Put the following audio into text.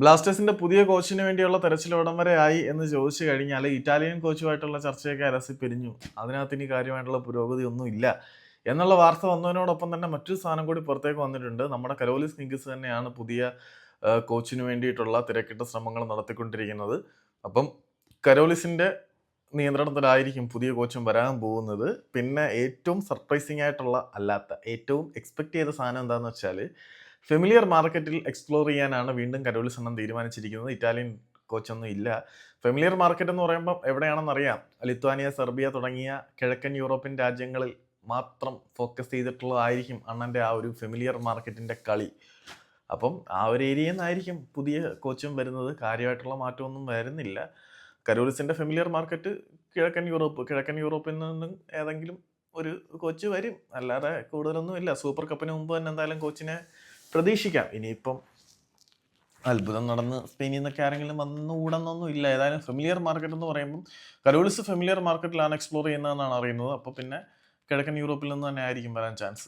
ബ്ലാസ്റ്റേഴ്സിന്റെ പുതിയ കോച്ചിന് വേണ്ടിയുള്ള തെരച്ചിൽ എവിടം വരെ ആയി എന്ന് ചോദിച്ചു കഴിഞ്ഞാൽ ഇറ്റാലിയൻ കോച്ചുമായിട്ടുള്ള ചർച്ചയൊക്കെ അരസി പിരിഞ്ഞു. അതിനകത്ത് ഇനി കാര്യമായിട്ടുള്ള പുരോഗതി ഒന്നും ഇല്ല. എന്നുള്ള വാർത്ത വന്നതിനോടൊപ്പം തന്നെ മറ്റൊരു സാധനം കൂടി പുറത്തേക്ക് വന്നിട്ടുണ്ട്. നമ്മുടെ കരോലിസ് കിങ്സ് തന്നെയാണ് പുതിയ കോച്ചിന് വേണ്ടിയിട്ടുള്ള തിരക്കിട്ട ശ്രമങ്ങൾ നടത്തിക്കൊണ്ടിരിക്കുന്നത്. അപ്പം കരോലിസിന്റെ നിയന്ത്രണത്തിലായിരിക്കും പുതിയ കോച്ചും വരാൻ പോകുന്നത്. പിന്നെ ഏറ്റവും സർപ്രൈസിങ് ആയിട്ടുള്ള അല്ലാത്ത ഏറ്റവും എക്സ്പെക്ട് ചെയ്ത സാധനം എന്താണെന്ന് വെച്ചാൽ ഫെമിലിയർ മാർക്കറ്റിൽ എക്സ്പ്ലോർ ചെയ്യാനാണ് വീണ്ടും കരോലിസ് എണ്ണം തീരുമാനിച്ചിരിക്കുന്നത്. ഇറ്റാലിയൻ കോച്ചൊന്നും ഇല്ല. ഫെമിലിയർ മാർക്കറ്റ് എന്ന് പറയുമ്പോൾ എവിടെയാണെന്ന് അറിയാം ലിത്വാനിയ സെർബിയ തുടങ്ങിയ കിഴക്കൻ യൂറോപ്യൻ രാജ്യങ്ങളിൽ മാത്രം ഫോക്കസ് ചെയ്തിട്ടുള്ളതായിരിക്കും അണ്ണന്റെ ആ ഒരു ഫെമിലിയർ മാർക്കറ്റിന്റെ കളി. അപ്പം ആ ഒരു ഏരിയയിൽ നിന്നായിരിക്കും പുതിയ കോച്ചും വരുന്നത്. കാര്യമായിട്ടുള്ള മാറ്റമൊന്നും വരുന്നില്ല. കരോലിസിന്റെ ഫെമിലിയർ മാർക്കറ്റ് കിഴക്കൻ യൂറോപ്പ് കിഴക്കൻ യൂറോപ്പിൽ നിന്നും ഏതെങ്കിലും ഒരു കോച്ച് വരും. അല്ലാതെ കൂടുതലൊന്നും ഇല്ല സൂപ്പർ കപ്പിന് മുമ്പ് തന്നെ എന്തായാലും കോച്ചിനെ പ്രതീക്ഷിക്കാം. ഇനിയിപ്പം അത്ഭുതം നടന്ന് സ്പെയിനിൽ നിന്നൊക്കെ ആരെങ്കിലും വന്നുകൂടെന്നൊന്നും ഇല്ല. ഏതായാലും ഫെമിലിയർ മാർക്കറ്റ് എന്ന് പറയുമ്പം കരോളിസ് ഫെമിലിയർ മാർക്കറ്റിലാണ് എക്സ്പ്ലോർ ചെയ്യുന്നതെന്നാണ് അറിയുന്നത്. അപ്പോൾ പിന്നെ കിഴക്കൻ യൂറോപ്പിൽ നിന്ന് തന്നെ ആയിരിക്കും വരാൻ ചാൻസ്